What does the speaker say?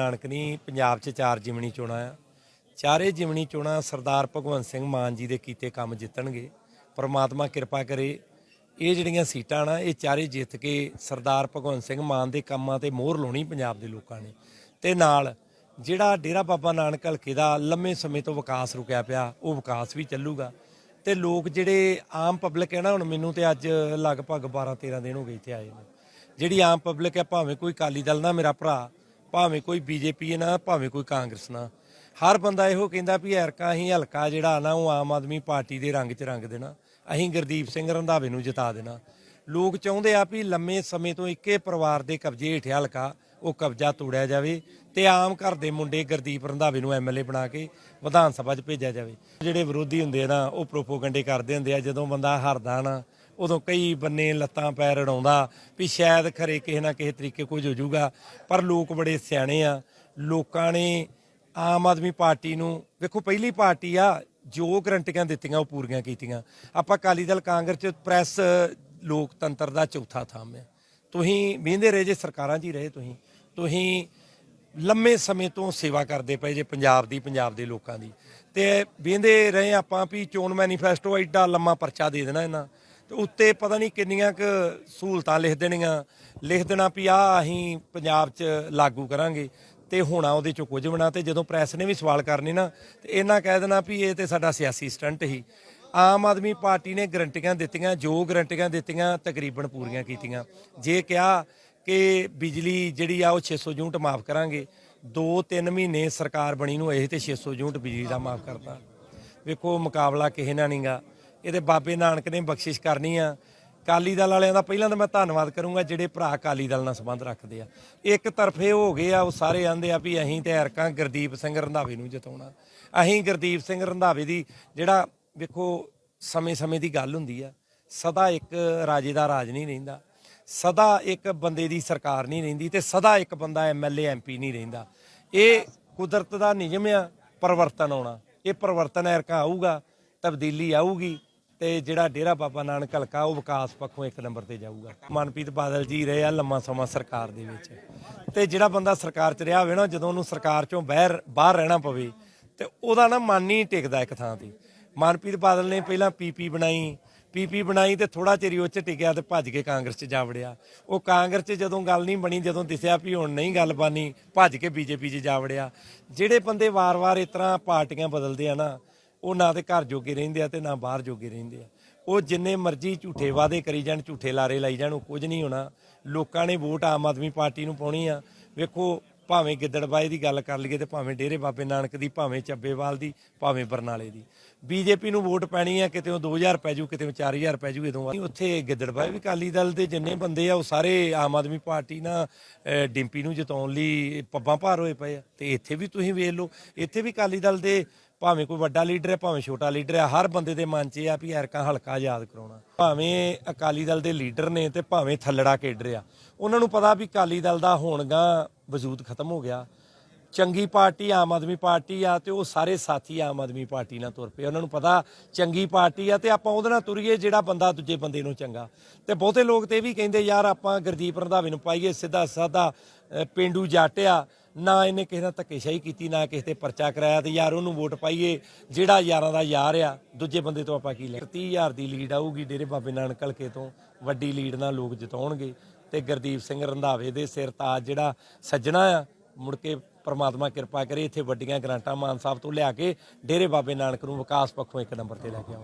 ਨਾਨਕਨੀ ਪੰਜਾਬ 'ਚ ਚਾਰ ਜਿਮਣੀ ਚੋਣਾਂ ਆ। ਚਾਰੇ ਜਿਮਣੀ ਚੋਣਾਂ ਸਰਦਾਰ ਭਗਵੰਤ ਸਿੰਘ ਮਾਨ ਜੀ ਦੇ ਕੀਤੇ ਕੰਮ ਜਿੱਤਣਗੇ। ਪਰਮਾਤਮਾ ਕਿਰਪਾ ਕਰੇ। ਇਹ ਜਿਹੜੀਆਂ ਸੀਟਾਂ ਨਾ, ਇਹ ਚਾਰੇ ਜਿੱਤ ਕੇ ਸਰਦਾਰ ਭਗਵੰਤ ਸਿੰਘ ਮਾਨ ਦੇ ਕੰਮਾਂ ਤੇ ਮੋਹਰ ਲਾਉਣੀ ਪੰਜਾਬ ਦੇ ਲੋਕਾਂ ਨੇ। ਤੇ ਨਾਲ ਜਿਹੜਾ ਡੇਰਾ ਬਾਬਾ ਨਾਨਕ ਹਲਕੇ ਦਾ ਲੰਮੇ ਸਮੇਂ ਤੋਂ ਵਿਕਾਸ ਰੁਕਿਆ ਪਿਆ, ਉਹ ਵਿਕਾਸ ਵੀ ਚੱਲੂਗਾ। ਤੇ ਲੋਕ ਜਿਹੜੇ ਆਮ ਪਬਲਿਕ ਹੈ ਨਾ, ਹੁਣ ਮੈਨੂੰ ਤੇ ਅੱਜ ਲਗਭਗ 12 13 ਦਿਨ ਹੋ ਗਏ ਇੱਥੇ ਆਏ ਨੇ। ਜਿਹੜੀ ਆਮ ਪਬਲਿਕ ਹੈ, ਭਾਵੇਂ ਕੋਈ ਕਾਲੀ ਦਲ ਨਾ ਮੇਰਾ ਭਰਾ ਭਾਵੇਂ ਕੋਈ ਬੀਜੇਪੀ ਨਾ, ਭਾਵੇਂ ਕੋਈ ਕਾਂਗਰਸ ਨਾ, ਹਰ ਬੰਦਾ ਇਹੋ ਕਹਿੰਦਾ ਵੀ ਐਰਕਾ ਅਸੀਂ ਹਲਕਾ ਜਿਹੜਾ ਨਾ, ਉਹ ਆਮ ਆਦਮੀ ਪਾਰਟੀ ਦੇ ਰੰਗ 'ਚ ਰੰਗ ਦੇਣਾ, ਅਸੀਂ ਗੁਰਦੀਪ ਸਿੰਘ ਰੰਧਾਵੇ ਨੂੰ ਜਿਤਾ ਦੇਣਾ। ਲੋਕ ਚਾਹੁੰਦੇ ਆ ਵੀ ਲੰਮੇ ਸਮੇਂ ਤੋਂ ਇੱਕੇ ਪਰਿਵਾਰ ਦੇ ਕਬਜ਼ੇ ਹੇਠ ਹਲਕਾ, ਉਹ ਕਬਜ਼ਾ ਤੋੜਿਆ ਜਾਵੇ ਤੇ ਆਮ ਘਰ ਦੇ ਮੁੰਡੇ ਗੁਰਦੀਪ ਰੰਧਾਵੇ ਨੂੰ ਐਮਐਲਏ ਬਣਾ ਕੇ ਵਿਧਾਨ ਸਭਾ 'ਚ ਭੇਜਿਆ ਜਾਵੇ। ਜਿਹੜੇ ਵਿਰੋਧੀ ਹੁੰਦੇ ਆ ਨਾ, ਉਹ ਪ੍ਰੋਪੋਗੰਡੇ ਕਰਦੇ ਹੁੰਦੇ ਆ, ਜਦੋਂ ਬੰਦਾ ਹਾਰਦਾ ਨਾ ਉਦੋਂ ਕਈ ਬੰਨੇ ਲੱਤਾਂ ਪੈਰ ਅੜਾਉਂਦਾ ਵੀ ਸ਼ਾਇਦ ਖਰੇ ਕਿਸੇ ਨਾ ਕਿਸੇ ਤਰੀਕੇ ਕੁਝ ਹੋ ਜਾਊਗਾ। ਪਰ ਲੋਕ ਬੜੇ ਸਿਆਣੇ ਆ। ਲੋਕਾਂ ਨੇ ਆਮ ਆਦਮੀ ਪਾਰਟੀ ਨੂੰ, ਵੇਖੋ ਪਹਿਲੀ ਪਾਰਟੀ ਆ, ਜੋ ਗਰੰਟੀਆਂ ਦਿੱਤੀਆਂ, ਉਹ ਪੂਰੀਆਂ ਕੀਤੀਆਂ। ਆਪਾਂ ਅਕਾਲੀ ਦਲ ਕਾਂਗਰਸ ਚ ਪ੍ਰੈਸ ਲੋਕਤੰਤਰ ਦਾ ਚੌਥਾ ਥੰਮ ਹੈ ਤੁਸੀਂ ਵਹਿੰਦੇ ਰਹੇ ਜੇ, ਸਰਕਾਰਾਂ 'ਚ ਹੀ ਰਹੇ ਤੁਸੀਂ। ਤੁਸੀਂ ਲੰਮੇ ਸਮੇਂ ਤੋਂ ਸੇਵਾ ਕਰਦੇ ਪਏ ਜੇ ਪੰਜਾਬ ਦੀ, ਪੰਜਾਬ ਦੇ ਲੋਕਾਂ ਦੀ। ਤੇ ਵਹਿੰਦੇ ਰਹੇ ਆਪਾਂ ਵੀ ਚੋਣ ਮੈਨੀਫੈਸਟੋ, ਐਡਾ ਲੰਮਾ ਪਰਚਾ ਦੇ ਦੇਣਾ ਇਹਨਾਂ। ਤੇ ਉੱਤੇ ਪਤਾ ਨਹੀਂ ਕਿੰਨੀਆਂ ਕੁ ਸਹੂਲਤਾਂ ਲਿਖ ਦੇਣੀਆਂ। ਲਿਖ ਦੇਣਾ ਵੀ ਆ ਅਸੀਂ ਪੰਜਾਬ 'ਚ ਲਾਗੂ ਕਰਾਂਗੇ ਤੇ ਹੋਣਾ ਉਹਦੇ ਚੋਂ ਕੁਝ ਬਣਾ ਤੇ ਜਦੋਂ ਪ੍ਰੈਸ ਨੇ ਵੀ ਸਵਾਲ ਕਰਨੇ ਨਾ ਤੇ ਇਹਨਾਂ ਕਹਿ ਦੇਣਾ ਵੀ ਇਹ ਤੇ ਸਾਡਾ ਸਿਆਸੀ ਸਟੰਟ ਹੀ ਆਮ ਆਦਮੀ ਪਾਰਟੀ ਨੇ ਗਰੰਟੀਆਂ ਦਿੱਤੀਆਂ, ਜੋ ਗਰੰਟੀਆਂ ਦਿੱਤੀਆਂ ਤਕਰੀਬਨ ਪੂਰੀਆਂ ਕੀਤੀਆਂ। ਜੇ ਕਿਹਾ ਕਿ ਬਿਜਲੀ ਜਿਹੜੀ ਆ ਉਹ 600 ਯੂਨਿਟ ਮਾਫ ਕਰਾਂਗੇ 2-3 ਮਹੀਨੇ ਸਰਕਾਰ ਬਣੀ ਨੂੰ ਇਹ ਤੇ 600 ਯੂਨਿਟ ਬਿਜਲੀ ਦਾ ਮਾਫ ਕਰਤਾ। ਵੇਖੋ ਮੁਕਾਬਲਾ ਕਿਸੇ ਨਾਲ ਨਹੀਂਗਾ ਇਹਦੇ ਬਾਬੇ ਨਾਨਕ ਨੇ ਬਖਸ਼ਿਸ਼ ਕਰਨੀ ਆ। ਕਾਲੀ ਦਲ ਵਾਲਿਆਂ ਦਾ ਪਹਿਲਾਂ ਤਾਂ ਮੈਂ ਧੰਨਵਾਦ ਕਰੂੰਗਾ ਜਿਹੜੇ ਭਰਾ ਕਾਲੀ ਦਲ ਨਾਲ ਸੰਬੰਧ ਰੱਖਦੇ ਆ। ਇੱਕ ਤਰਫੇ ਹੋ ਗਏ ਆ, ਉਹ ਸਾਰੇ ਆਂਦੇ ਆ ਵੀ ਅਸੀਂ ਤੇ ਹਰਕਾਂ ਗੁਰਦੀਪ ਸਿੰਘ ਰੰਧਾਵੇ ਨੂੰ ਜਿਤਾਉਣਾ। ਅਸੀਂ ਗੁਰਦੀਪ ਸਿੰਘ ਰੰਧਾਵੇ ਦੀ ਜਿਹੜਾ ਵੇਖੋ ਸਮੇਂ-ਸਮੇਂ ਦੀ ਗੱਲ ਹੁੰਦੀ ਆ, ਸਦਾ ਇੱਕ ਰਾਜੇ ਦਾ ਰਾਜ ਨਹੀਂ ਰਹਿੰਦਾ। ਸਦਾ ਇੱਕ ਬੰਦੇ ਦੀ ਸਰਕਾਰ ਨਹੀਂ ਰਹਿੰਦੀ ਤੇ ਸਦਾ ਇੱਕ ਬੰਦਾ ਐਮਐਲਏ ਐਮਪੀ ਨਹੀਂ ਰਹਿੰਦਾ। ਇਹ ਕੁਦਰਤ ਦਾ ਨਿਯਮ ਆ, ਪਰਵਰਤਨ ਆਉਣਾ। ਇਹ ਪਰਵਰਤਨ ਐਰਕਾ ਆਊਗਾ, ਤਬਦੀਲੀ ਆਊਗੀ। ਤੇ ਜਿਹੜਾ ਡੇਰਾ ਬਾਬਾ ਨਾਨਕ ਹਲਕਾ, ਉਹ ਵਿਕਾਸ ਪੱਖੋਂ ਇੱਕ ਨੰਬਰ ਤੇ ਜਾਊਗਾ। ਮਨਪ੍ਰੀਤ ਬਾਦਲ ਜੀ ਰਹੇ ਆ ਲੰਮਾ ਸਮਾਂ ਸਰਕਾਰ ਦੇ ਵਿੱਚ। ਤੇ ਜਿਹੜਾ ਬੰਦਾ ਸਰਕਾਰ 'ਚ ਰਿਹਾ ਹੋਵੇ ਨਾ, ਜਦੋਂ ਉਹਨੂੰ ਸਰਕਾਰ 'ਚੋਂ ਬਾਹਰ ਬਾਹਰ ਰਹਿਣਾ ਪਵੇ, ਤੇ ਉਹਦਾ ਨਾ ਮਨ ਨਹੀਂ ਟਿਕਦਾ ਇੱਕ ਥਾਂ ਤੇ। ਮਨਪ੍ਰੀਤ ਬਾਦਲ ਨੇ ਪਹਿਲਾਂ ਪੀਪੀ ਬਣਾਈ। ਪੀਪੀ ਬਣਾਈ ਤੇ ਥੋੜਾ ਚਿਰ ਉਹ 'ਚ ਟਿਕਿਆ ਤੇ ਭੱਜ ਕੇ ਕਾਂਗਰਸ 'ਚ ਜਾ ਵੜਿਆ। ਉਹ ਕਾਂਗਰਸ 'ਚ ਜਦੋਂ ਗੱਲ ਨਹੀਂ ਬਣੀ, ਜਦੋਂ ਦਿਸਿਆ ਵੀ ਹੁਣ ਨਹੀਂ ਗੱਲ ਬਾਨੀ, ਭੱਜ ਕੇ ਬੀਜੇਪੀ 'ਚ ਜਾ ਵੜਿਆ। ਜਿਹੜੇ ਬੰਦੇ ਵਾਰ-ਵਾਰ ਇਸ ਤਰ੍ਹਾਂ ਪਾਰਟੀਆਂ ਬਦਲਦੇ ਆ ਨਾ ਉਹ ਨਾ ਤੇ ਘਰ ਜੋਗੇ ਰਹਿੰਦੇ ਆ ਤੇ ਨਾ ਬਾਹਰ ਜੋਗੇ ਰਹਿੰਦੇ ਆ। ਉਹ ਜਿੰਨੇ ਮਰਜ਼ੀ ਝੂਠੇ ਵਾਅਦੇ ਕਰੀ ਜਾਣ, ਝੂਠੇ ਲਾਰੇ ਲਾਈ ਜਾਣ, ਉਹ ਕੁਝ ਨਹੀਂ ਹੋਣਾ। ਲੋਕਾਂ ਨੇ ਵੋਟ ਆਮ ਆਦਮੀ ਪਾਰਟੀ ਨੂੰ ਪਾਉਣੀ ਆ। ਵੇਖੋ, ਭਾਵੇਂ ਗਿੱਦੜਬਾਏ ਦੀ ਗੱਲ ਕਰ ਲਈਏ ਤੇ ਭਾਵੇਂ ਡੇਰੇ ਬਾਬੇ ਨਾਨਕ ਦੀ, ਭਾਵੇਂ ਚੱਬੇਵਾਲ ਦੀ, ਭਾਵੇਂ ਬਰਨਾਲੇ ਦੀ। ਬੀਜੇਪੀ ਨੂੰ ਵੋਟ ਪੈਣੀ ਆ, ਕਿਤੇ ਉਹ 2000 ਪੈ ਜੂ, ਕਿਤੇ ਉਹ 4000 ਪੈ ਜੂ, ਇਦੋਂ ਉੱਥੇ ਗਿੱਦੜਬਾਏ ਵੀ ਕਾਲੀ ਦਲ ਦੇ ਜਿੰਨੇ ਬੰਦੇ ਆ, ਉਹ ਸਾਰੇ ਆਮ ਆਦਮੀ ਪਾਰਟੀ ਨਾਲ ਡਿੰਪੀ ਨੂੰ ਜਿਤਾਉਣ ਲਈ ਪੱਬਾਂ ਭਾਰ ਹੋਏ ਪਏ ਆ। ਤੇ ਇੱਥੇ ਵੀ ਤੁਸੀਂ ਵੇਖ ਲਓ, ਇੱਥੇ ਵੀ ਕਾਲੀ ਦਲ ਦੇ ਭਾਵੇਂ ਕੋਈ ਵੱਡਾ ਲੀਡਰ ਹੈ ਭਾਵੇਂ ਛੋਟਾ ਲੀਡਰ ਹੈ ਹਰ ਬੰਦੇ ਦੇ ਮਨ 'ਚ ਇਹ ਆ ਵੀ ਐਰਕਾ ਹਲਕਾ ਯਾਦ ਕਰਾਉਣਾ। ਭਾਵੇਂ ਅਕਾਲੀ ਦਲ ਦੇ ਲੀਡਰ ਨੇ ਤੇ ਭਾਵੇਂ ਥੱਲੜਾ ਕੇਡਰ ਆ। ਉਹਨਾਂ ਨੂੰ ਪਤਾ ਵੀ ਅਕਾਲੀ ਦਲ ਦਾ ਹੋਣਗਾ ਵਜੂਦ ਖਤਮ ਹੋ ਗਿਆ। ਚੰਗੀ ਪਾਰਟੀ ਆਮ ਆਦਮੀ ਪਾਰਟੀ ਆ ਤੇ ਉਹ ਸਾਰੇ ਸਾਥੀ ਆਮ ਆਦਮੀ ਪਾਰਟੀ ਨਾਲ ਤੁਰ ਪਏ। ਉਹਨਾਂ ਨੂੰ ਪਤਾ ਚੰਗੀ ਪਾਰਟੀ ਆ ਤੇ ਆਪਾਂ ਉਹਦੇ ਨਾਲ ਤੁਰੀਏ ਜਿਹੜਾ ਬੰਦਾ ਦੂਜੇ ਬੰਦੇ ਨੂੰ ਚੰਗਾ। ਤੇ ਬਹੁਤੇ ਲੋਕ ਤੇ ਇਹ ਵੀ ਕਹਿੰਦੇ ਯਾਰ ਆਪਾਂ ਗੁਰਦੀਪ ਰੰਧਾਵੇ ਨੂੰ ਪਾਈਏ ਸਿੱਧਾ ਸਾਦਾ ਅ, ਪਿੰਡੂ ਜੱਟ ਨਾ ਇਹਨੇ ਕਿਸੇ ਨਾਲ ਧੱਕੇਸ਼ਾਹੀ ਕੀਤੀ, ਨਾ ਕਿਸੇ ਤੇ ਪਰਚਾ ਕਰਾਇਆ ਤੇ ਯਾਰ ਉਹਨੂੰ ਵੋਟ ਪਾਈਏ। ਜਿਹੜਾ ਯਾਰਾਂ ਦਾ ਯਾਰ ਆ, ਦੂਜੇ ਬੰਦੇ ਤੋਂ ਆਪਾਂ ਕੀ ਲੈ 30000 ਦੀ ਲੀਡ ਆਊਗੀ ਡੇਰੇ ਬਾਬੇ ਨਾਨਕ ਹਲਕੇ ਤੋਂ। ਵੱਡੀ ਲੀਡ ਨਾਲ ਲੋਕ ਜਿਤਾਉਣਗੇ। ਤੇ ਗੁਰਦੀਪ ਸਿੰਘ ਰੰਧਾਵੇ ਦੇ ਸਿਰ ਤਾਜ ਜਿਹੜਾ ਸੱਜਣਾ ਆ, ਮੁੜ ਕੇ ਪਰਮਾਤਮਾ ਕਿਰਪਾ ਕਰੇ, ਇੱਥੇ ਵੱਡੀਆਂ ਗ੍ਰਾਂਟਾਂ ਮਾਨ ਸਾਹਿਬ ਤੋਂ ਲਿਆ ਕੇ ਡੇਰੇ ਬਾਬੇ ਨਾਨਕ ਨੂੰ ਵਿਕਾਸ ਪੱਖੋਂ ਇੱਕ ਨੰਬਰ ਤੇ ਲੈ ਕੇ ਆਉਣ